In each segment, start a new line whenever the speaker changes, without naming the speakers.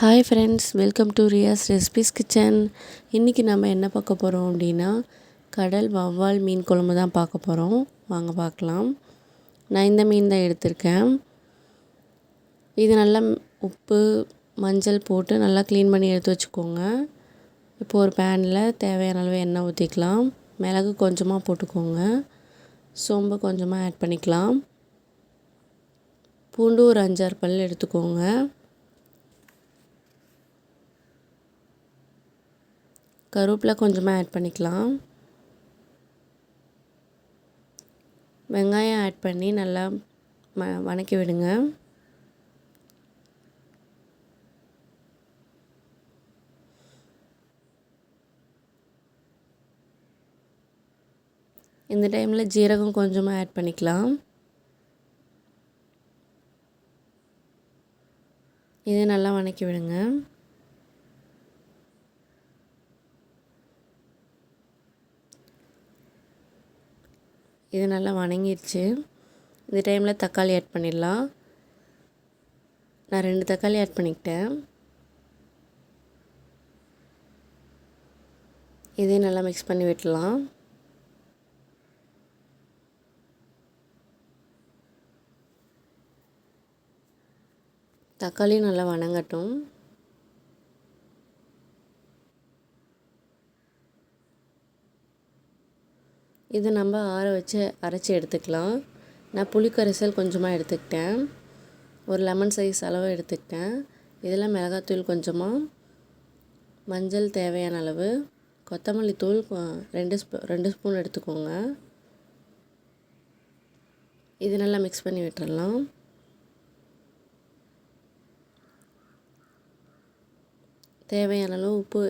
Hi friends welcome to Riya's recipes kitchen இன்றைக்கி நம்ம என்ன பார்க்க போகிறோம் அப்படின்னா கடல் வவ்வால் மீன் குழம்பு தான் பார்க்க போகிறோம் வாங்க பார்க்கலாம். நான் இந்த மீன் தான் எடுத்திருக்கேன். இது நல்லா உப்பு மஞ்சள் போட்டு நல்லா க்ளீன் பண்ணி எடுத்து வச்சுக்கோங்க. இப்போ ஒரு பேனில் தேவையான அளவு எண்ணெய் ஊற்றிக்கலாம் மிளகு கொஞ்சமாக போட்டுக்கோங்க. சோம்பு கொஞ்சமாக ஆட் பண்ணிக்கலாம். பூண்டு ஒரு அஞ்சாறு பல் எடுத்துக்கோங்க. கருவேப்பிலை கொஞ்சமாக ஆட் பண்ணிக்கலாம். வெங்காயம் ஆட் பண்ணி நல்லா ம வதக்கி விடுங்க. இந்த டைமில் ஜீரகம் கொஞ்சமாக ஆட் பண்ணிக்கலாம். இதை நல்லா வதக்கி விடுங்க. இது நல்லா வணங்கிடுச்சு இந்த டைமில் தக்காளி ஆட் பண்ணிடலாம். நான் ரெண்டு தக்காளி ஆட் பண்ணிக்கிட்டேன். இதையும் நல்லா மிக்ஸ் பண்ணி விட்டுலாம் தக்காளியும் நல்லா வணங்கட்டும். இது நம்ம ஆற வச்சு அரைச்சி எடுத்துக்கலாம். நான் புளிக்கரைசல் கொஞ்சமாக எடுத்துக்கிட்டேன். ஒரு லெமன் சைஸ் அளவு எடுத்துக்கிட்டேன். இதில் மிளகாத்தூள் கொஞ்சமாக மஞ்சள் தேவையான அளவு. கொத்தமல்லி தூள் ரெண்டு ஸ்பூ ரெண்டு ஸ்பூன் எடுத்துக்கோங்க. இது நல்லா மிக்ஸ் பண்ணி விட்டுறலாம். தேவையான அளவு உப்பு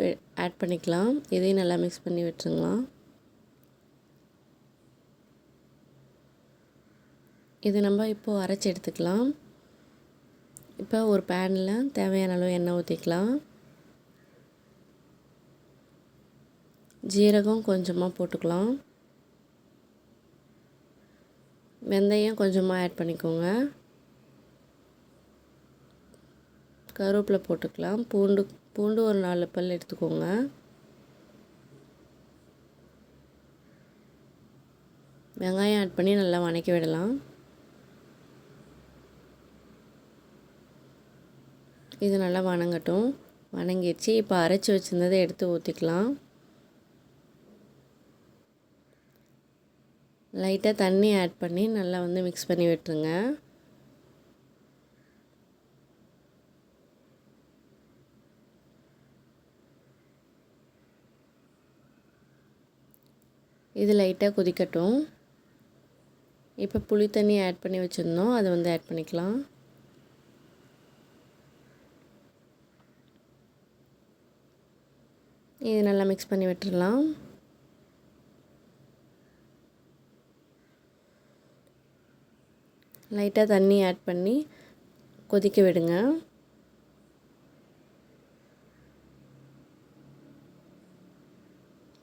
ஆட் பண்ணிக்கலாம். இதையும் நல்லா மிக்ஸ் பண்ணி விட்டுருங்களாம் இது நம்ம இப்போது அரைச்சி எடுத்துக்கலாம். இப்போ ஒரு பேனில் தேவையான அளவு எண்ணெய் ஊற்றிக்கலாம் ஜீரகம் கொஞ்சமாக போட்டுக்கலாம். வெந்தயம் கொஞ்சமாக ஆட் பண்ணிக்கோங்க. கருவேப்பிலை போட்டுக்கலாம். பூண்டு பூண்டு ஒரு நாலு பல் எடுத்துக்கோங்க. வெங்காயம் ஆட் பண்ணி நல்லா வணக்கி விடலாம். இது நல்லா வணங்கட்டும். வணங்கிடுச்சு. இப்போ அரைச்சி வச்சுருந்ததை எடுத்து ஊற்றிக்கலாம் லைட்டாக தண்ணி ஆட் பண்ணி நல்லா வந்து மிக்ஸ் பண்ணி விட்டுருங்க. இது லைட்டாக கொதிக்கட்டும். இப்போ புளி தண்ணி ஆட் பண்ணி வச்சுருந்தோம். அதை வந்து ஆட் பண்ணிக்கலாம். இது நல்லா மிக்ஸ் பண்ணி விட்டுடலாம் லைட்டாக தண்ணி ஆட் பண்ணி கொதிக்க விடுங்க.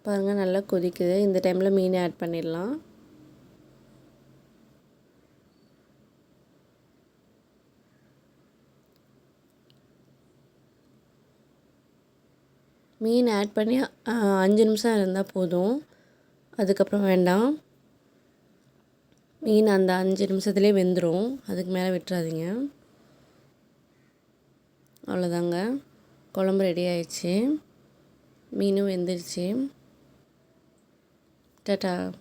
பாருங்கள் நல்லா கொதிக்குது. இந்த டைமில் மீன் ஆட் பண்ணிடலாம். மீன் ஆட் பண்ணி அஞ்சு நிமிஷம் இருந்தால் போதும். அதுக்கப்புறம் வேண்டாம். மீன் அந்த அஞ்சு நிமிஷத்துலேயே வெந்துடும் அதுக்கு மேலே விட்டுறாதீங்க. அவ்வளோதாங்க. குழம்பு ரெடி ஆயிடுச்சு. மீனும் வெந்துருச்சு. டாட்டா.